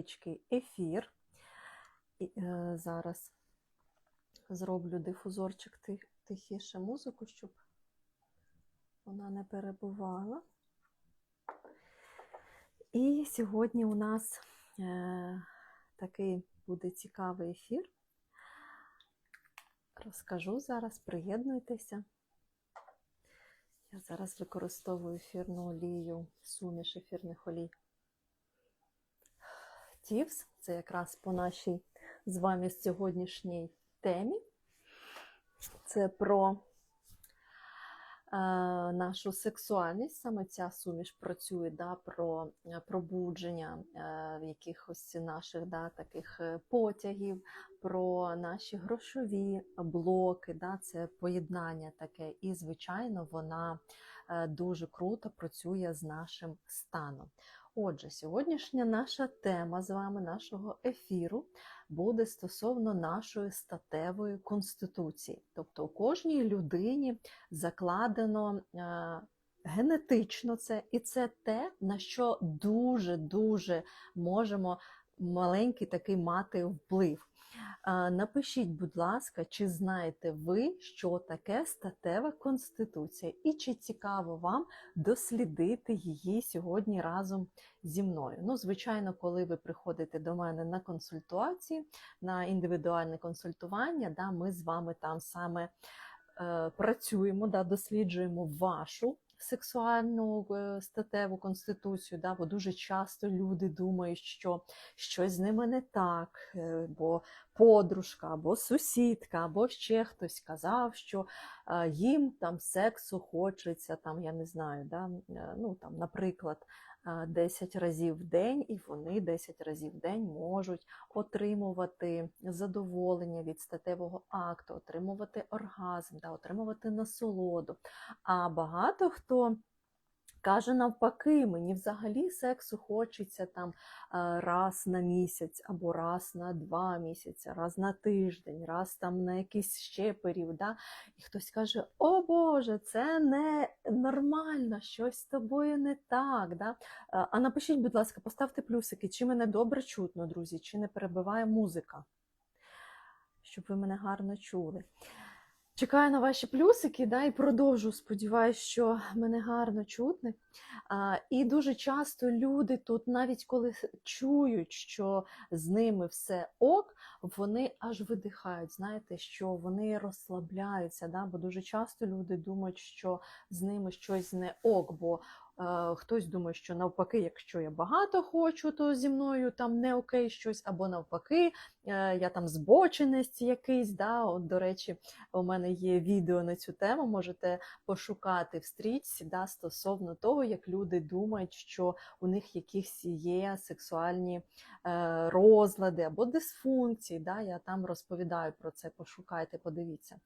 невеличкий ефір. Е, зараз зроблю дифузорчик тихіше музику, щоб вона не перебувала. І сьогодні у нас е, такий буде цікавий ефір. Розкажу зараз, приєднуйтеся. Я зараз використовую ефірну олію, суміш ефірних олій. Тівс це якраз по нашій з вами сьогоднішній темі. Це про е, нашу сексуальність. Саме ця суміш працює да, про е, пробудження е, якихось наших да, таких е, потягів, про наші грошові блоки. Да, це поєднання таке. І, звичайно, вона е, дуже круто працює з нашим станом. Отже, сьогоднішня наша тема з вами, нашого ефіру, буде стосовно нашої статевої конституції. Тобто у кожній людині закладено е, генетично це, і це те, на що дуже-дуже можемо маленький такий мати вплив. Напишіть, будь ласка, чи знаєте ви, що таке статева конституція, і чи цікаво вам дослідити її сьогодні разом зі мною. Ну, звичайно, коли ви приходите до мене на консультації, на індивідуальне консультування, да, ми з вами там саме е, працюємо, да, досліджуємо вашу сексуальну е, статеву конституцію, да, бо дуже часто люди думають, що щось з ними не так, е, бо подружка або сусідка, або ще хтось казав, що е, їм там сексу хочеться, там, я не знаю, да, ну, там, наприклад, 10 разів в день, і вони 10 разів в день можуть отримувати задоволення від статевого акту, отримувати оргазм, да, отримувати насолоду. А багато хто каже навпаки, мені взагалі сексу хочеться там е, раз на місяць, або раз на два місяці, раз на тиждень, раз там на якийсь ще період. Да? І хтось каже: О Боже, це не нормально, щось з тобою не так. Да? Е, А напишіть, будь ласка, поставте плюсики, чи мене добре чутно, друзі, чи не перебиває музика, щоб ви мене гарно чули. Чекаю на ваші плюсики, да, і продовжу. Сподіваюсь, що мене гарно чутне. А, і дуже часто люди тут, навіть коли чують, що з ними все ок, вони аж видихають. Знаєте, що вони розслабляються, да, бо дуже часто люди думають, що з ними щось не ок. бо Хтось думає, що навпаки, якщо я багато хочу, то зі мною там не окей щось, або навпаки, е, я там збочинець якийсь. Да? От, До речі, у мене є відео на цю тему, можете пошукати в стрічці да, стосовно того, як люди думають, що у них якісь є сексуальні е, розлади або дисфункції. Да? Я там розповідаю про це, пошукайте, подивіться.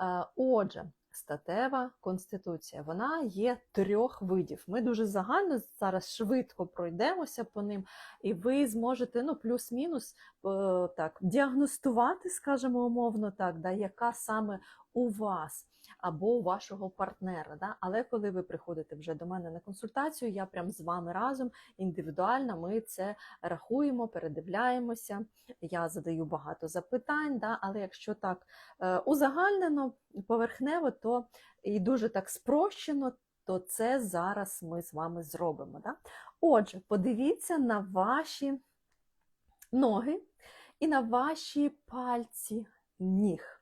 Е, Отже, статева конституція. Вона є трьох видів. Ми дуже загально зараз швидко пройдемося по ним, і ви зможете ну, плюс-мінус е, так, діагностувати, скажімо, умовно так, да, яка саме у вас. Або у вашого партнера. Да? Але коли ви приходите вже до мене на консультацію, я прям з вами разом індивідуально ми це рахуємо, передивляємося. Я задаю багато запитань, да? але якщо так е, узагальнено, поверхнево, то і дуже так спрощено, то це зараз ми з вами зробимо. Да? Отже, подивіться на ваші ноги і на ваші пальці ніг.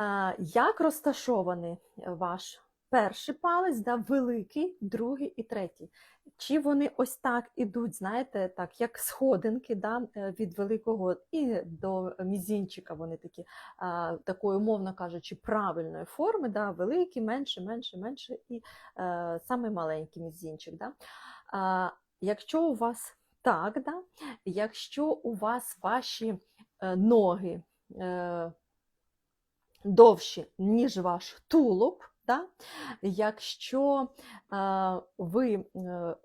А, Як розташований ваш перший палець, да, великий, другий і третій? Чи вони ось так ідуть, знаєте, так, як сходинки да, е, від великого і до мізінчика, вони такі, а, такої, умовно кажучи, правильної форми, да, великі, менше, менше, менше, і е, самий маленький мізінчик. Да. А, Якщо у вас так, да, якщо у вас ваші е, ноги, е, довші, ніж ваш тулуб. Да? Якщо е, ви е,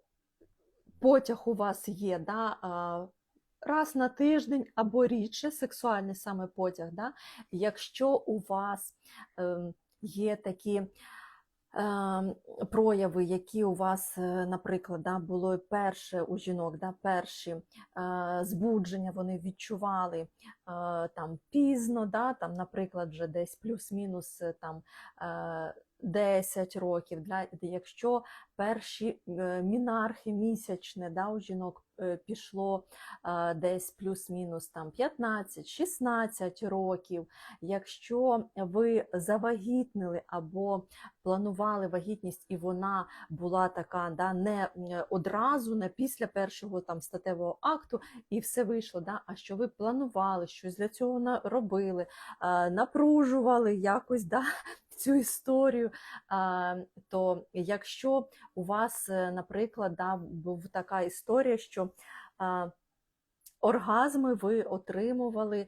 потяг у вас є да, е, раз на тиждень або рідше, сексуальний саме потяг, да? якщо у вас е, є такі прояви, які у вас, е, наприклад, да, було перше у жінок, да, перші е, збудження вони відчували е, там пізно, да, там, наприклад, вже десь плюс-мінус там. Е, 10 років, для, якщо перші е, мінархи місячне да, у жінок е, пішло е, десь плюс-мінус там 15-16 років, якщо ви завагітнили або планували вагітність, і вона була така, да, не одразу, не після першого там статевого акту, і все вийшло, да, а що ви планували, щось для цього робили, напружували якось да, цю історію, то якщо у вас, е, наприклад, да, був така історія, що оргазми ви отримували.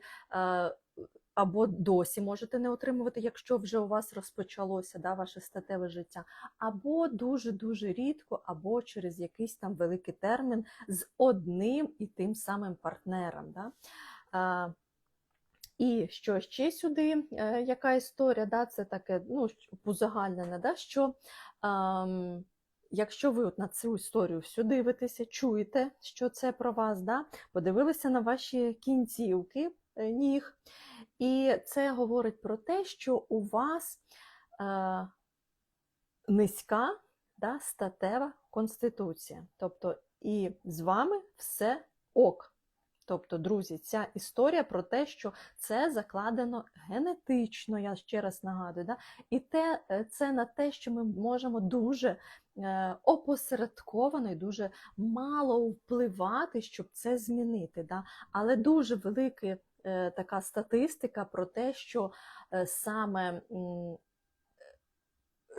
або досі можете не отримувати, якщо вже у вас розпочалося да, ваше статеве життя, або дуже-дуже рідко, або через якийсь там великий термін з одним і тим самим партнером. Да? І що ще сюди, е, яка історія, да, це таке ну, узагальнене, да, що ем, якщо ви от на цю історію всю дивитеся, чуєте, що це про вас, да, подивилися на ваші кінцівки е, ніг, і це говорить про те, що у вас е, низька да, статева конституція. Тобто і з вами все ок. Тобто, друзі, ця історія про те, що це закладено генетично, я ще раз нагадую, да? і те, е, це на те, що ми можемо дуже е, опосередковано і дуже мало впливати, щоб це змінити. Да? Але дуже велика е, така статистика про те, що саме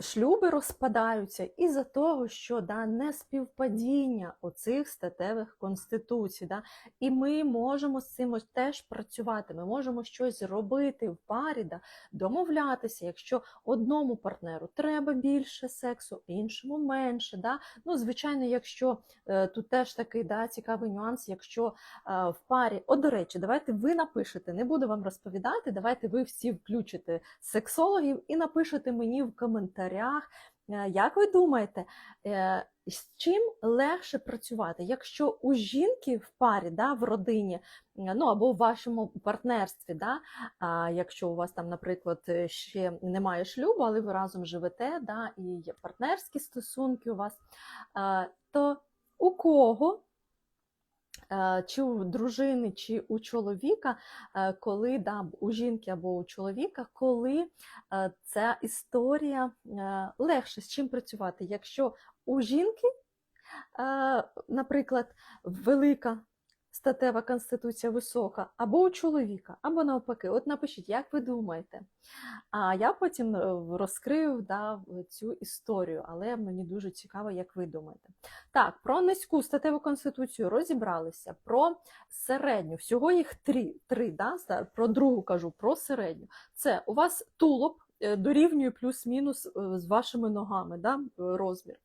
шлюби розпадаються із-за того, що да, не співпадіння оцих статевих конституцій. Да, і ми можемо з цим теж працювати. Ми можемо щось робити в парі, да, домовлятися, якщо одному партнеру треба більше сексу, іншому менше. Да. Ну, звичайно, якщо е, тут теж такий да, цікавий нюанс, якщо е, в парі, о, до речі, давайте ви напишете, не буду вам розповідати, давайте ви всі включите сексологів і напишете мені в коментарях, е, як ви думаєте, е, з чим легше працювати? Якщо у жінки в парі, да, в родині, ну або в вашому партнерстві, да, якщо у вас там, наприклад, е, ще немає шлюбу, але ви разом живете, да, і є партнерські стосунки у вас, то у кого? Е, Чи у дружини, чи у чоловіка, е, коли да, у жінки або у чоловіка, коли е, ця історія легше з чим працювати. Якщо у жінки, наприклад, велика статева конституція висока, або у чоловіка, або навпаки, от напишіть, як ви думаєте. А я потім е, розкрию да, цю історію, але мені дуже цікаво, як ви думаєте. Так, про низьку статеву конституцію розібралися, про середню. Всього їх три, три да? про другу кажу, про середню. Це у вас тулуб е, дорівнює плюс-мінус е, з вашими ногами, да? розмір.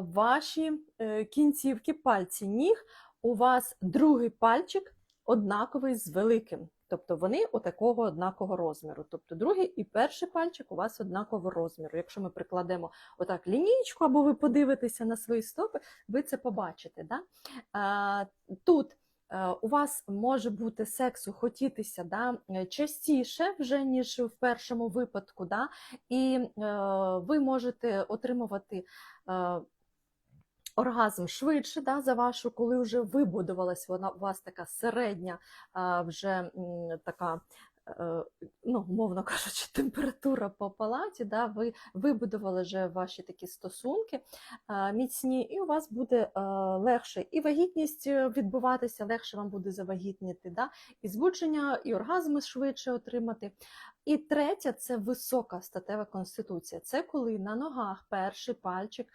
Ваші кінцівки, пальці ніг, у вас другий пальчик однаковий з великим. Тобто вони отакого однакового розміру. Тобто другий і перший пальчик у вас однакового розміру. Якщо ми прикладемо отак лінійку, або ви подивитеся на свої стопи, ви це побачите. Да? А, тут е, у вас може бути сексу хотітися да, частіше, вже, ніж в першому випадку, да? і е, ви можете отримувати. Е, Оргазм швидше да, за вашу, коли вже вибудувалась вона у вас така середня, вже така, е, ну, мовно кажучи, температура по палаті, да, ви вибудували вже ваші такі стосунки міцні, і у вас буде е, легше і вагітність е, відбуватися, легше вам буде завагітніти, да, і збудження, і оргазми швидше отримати. І третє це висока статева конституція. Це коли на ногах перший пальчик.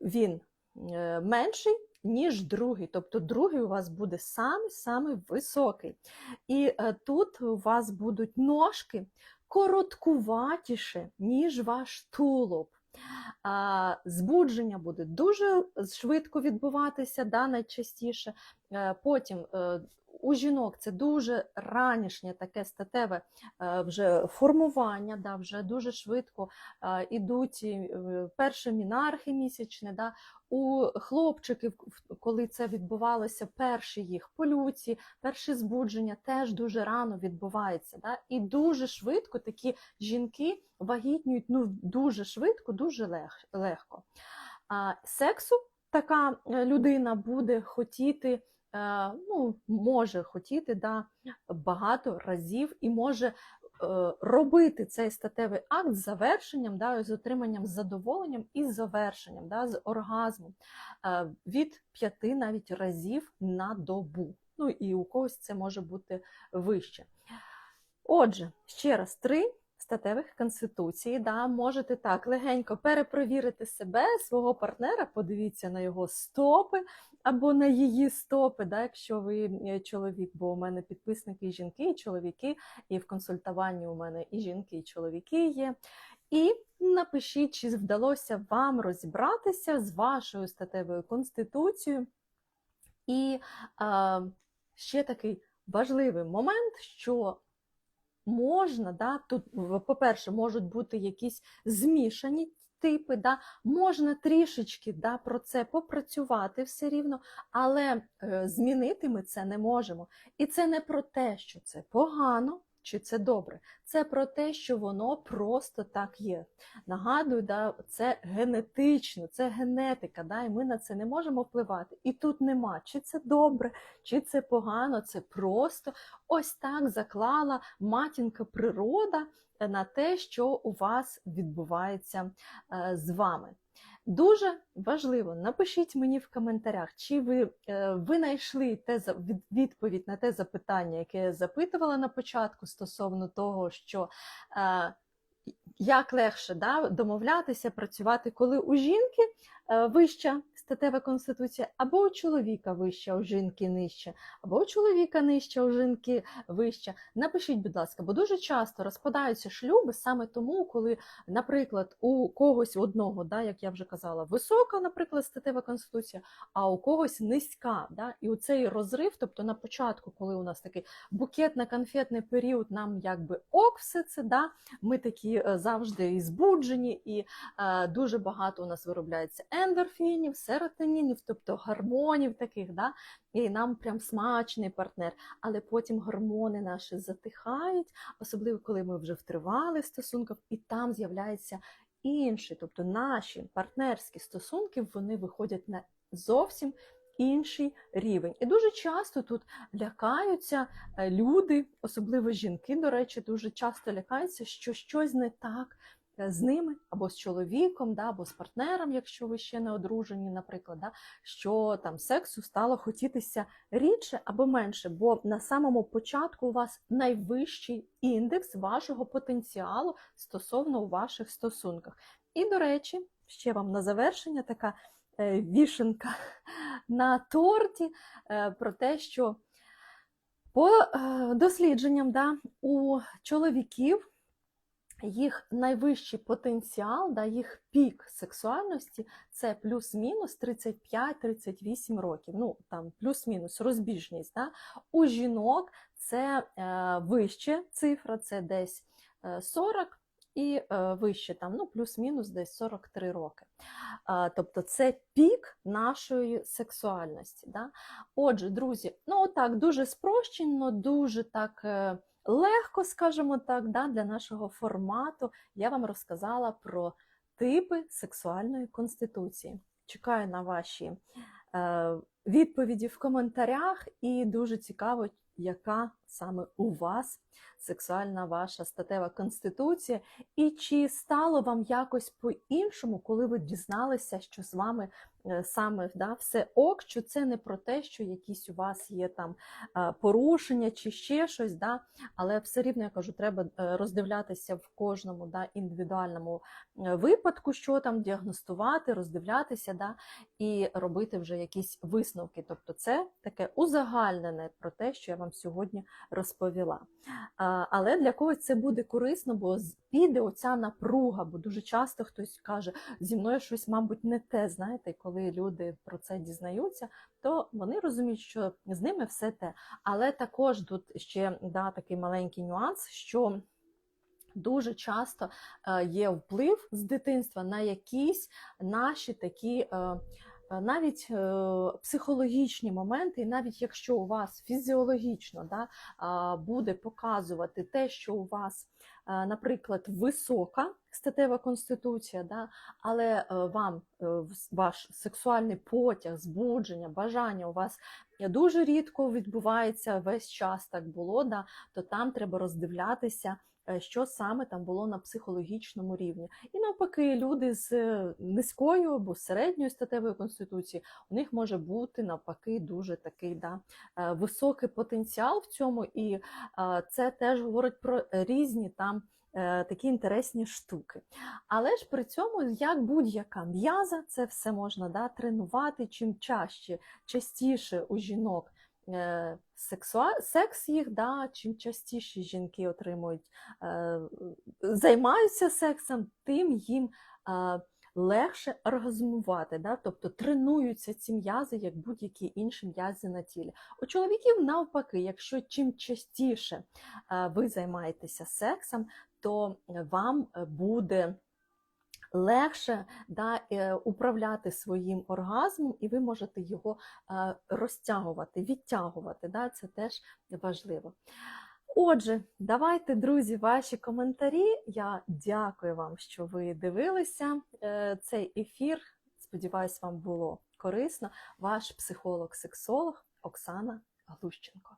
Він е, менший, ніж другий. Тобто другий у вас буде самий-самий високий. І е, тут у вас будуть ножки короткуватіше, ніж ваш тулуб. А, Збудження буде дуже швидко відбуватися, да, найчастіше. Е, Потім у жінок це дуже ранішнє таке статеве е, вже формування, да, вже дуже швидко е, ідуть і, е, перші мінархи місячні. Да. У хлопчиків, коли це відбувалося, перші їх полюції, перші збудження теж дуже рано відбувається. Да. І дуже швидко такі жінки вагітнюють ну, дуже швидко, дуже лег, легко. А, сексу така е, людина буде хотіти, е, ну, може хотіти да, багато разів і може е, робити цей статевий акт з завершенням, да, з отриманням задоволенням і завершенням, да, з оргазмом е, від п'яти навіть разів на добу. Ну і у когось це може бути вище. Отже, ще раз, три статевих конституції. Да, можете так легенько перепровірити себе, свого партнера, подивіться на його стопи або на її стопи, да, якщо ви е, чоловік, бо у мене підписники і жінки, і чоловіки, і в консультуванні у мене і жінки, і чоловіки є. І напишіть, чи вдалося вам розібратися з вашою статевою конституцією. І е, ще такий важливий момент, що можна, да, тут, по-перше, можуть бути якісь змішані типи, да, можна трішечки да, про це попрацювати все рівно, але е, змінити ми це не можемо. І це не про те, що це погано. Чи це добре? Це про те, що воно просто так є. Нагадую, да, це генетично, це генетика, да, і ми на це не можемо впливати. І тут нема, чи це добре, чи це погано, це просто ось так заклала матінка природа е, на те, що у вас відбувається е, з вами. Дуже важливо, напишіть мені в коментарях, чи ви е, винайшли те за- від- відповідь на те запитання, яке я запитувала на початку стосовно того, що е, як легше да, домовлятися, працювати, коли у жінки е, вища статева конституція, або у чоловіка вища, у жінки нижча, або у чоловіка нижча, у жінки вища. Напишіть, будь ласка, бо дуже часто розпадаються шлюби саме тому, коли, наприклад, у когось одного, да, як я вже казала, висока, наприклад, статева конституція, а у когось низька. Да, і у цей розрив, тобто на початку, коли у нас такий букетно-конфетний період, нам якби ок все це, да, ми такі е, завжди збуджені, і е, дуже багато у нас виробляється ендорфінів, серотонінів, тобто гормонів таких, да, і нам прям смачний партнер. Але потім гормони наші затихають, особливо коли ми вже в тривалих стосунках, і там з'являється інший, тобто наші партнерські стосунки, вони виходять на зовсім інший рівень. І дуже часто тут лякаються е, люди, особливо жінки, до речі, дуже часто лякаються, що щось не так з ними, або з чоловіком, да, або з партнером, якщо ви ще не одружені, наприклад, да, що там сексу стало хотітися рідше або менше, бо на самому початку у вас найвищий індекс вашого потенціалу стосовно у ваших стосунках. І, до речі, ще вам на завершення така е, вішенка на торті е, про те, що по е, дослідженням да, у чоловіків їх найвищий потенціал, да, їх пік сексуальності це плюс-мінус 35-38 років. Ну, там плюс-мінус розбіжність. Да. У жінок це е, вище цифра, це десь е, 40 і е, вище, там, ну, плюс-мінус десь 43 роки. А, Тобто це пік нашої сексуальності. Да? Отже, друзі, ну так, дуже спрощено, дуже так е, легко, скажімо так, да, для нашого формату я вам розказала про типи сексуальної конституції. Чекаю на ваші е, відповіді в коментарях, і дуже цікаво, яка саме у вас сексуальна ваша статева конституція, і чи стало вам якось по-іншому, коли ви дізналися, що з вами е, саме да, все ок, що це не про те, що якісь у вас є там порушення чи ще щось, да, але все рівно я кажу, треба е, роздивлятися в кожному да, індивідуальному е, випадку, що там діагностувати, роздивлятися, да, і робити вже якісь висновки. Висновки. Тобто, це таке узагальнене про те, що я вам сьогодні розповіла. Але для когось це буде корисно, бо піде оця напруга, бо дуже часто хтось каже, зі мною щось, мабуть, не те. Знаєте, коли люди про це дізнаються, то вони розуміють, що з ними все те. Але також тут ще да, такий маленький нюанс, що дуже часто е, є вплив з дитинства на якісь наші такі. Е, Навіть е, психологічні моменти, і навіть якщо у вас фізіологічно да, буде показувати те, що у вас, е, наприклад, висока статева конституція, да, але вам ваш сексуальний потяг, збудження, бажання у вас дуже рідко відбувається весь час так було, да, то там треба роздивлятися, що саме там було на психологічному рівні. І навпаки, люди з е, низькою або середньою статевою конституцією, у них може бути навпаки дуже такий да, е, високий потенціал в цьому, і е, це теж говорить про різні там. е, Такі інтересні штуки. Але ж при цьому, як будь-яка м'яза, це все можна да, тренувати чим чаще, частіше у жінок е, сексуа... секс їх, да, чим частіше жінки отримують, е, займаються сексом, тим їм е, легше оргазмувати, да? тобто тренуються ці м'язи, як будь-які інші м'язи на тілі. У чоловіків навпаки, якщо чим частіше е, ви займаєтеся сексом, то вам е, буде легше да, е, управляти своїм оргазмом, і ви можете його е, розтягувати, відтягувати. Да, це теж важливо. Отже, давайте, друзі, ваші коментарі. Я дякую вам, що ви дивилися е, цей ефір. Сподіваюсь, вам було корисно. Ваш психолог-сексолог Оксана Глущенко.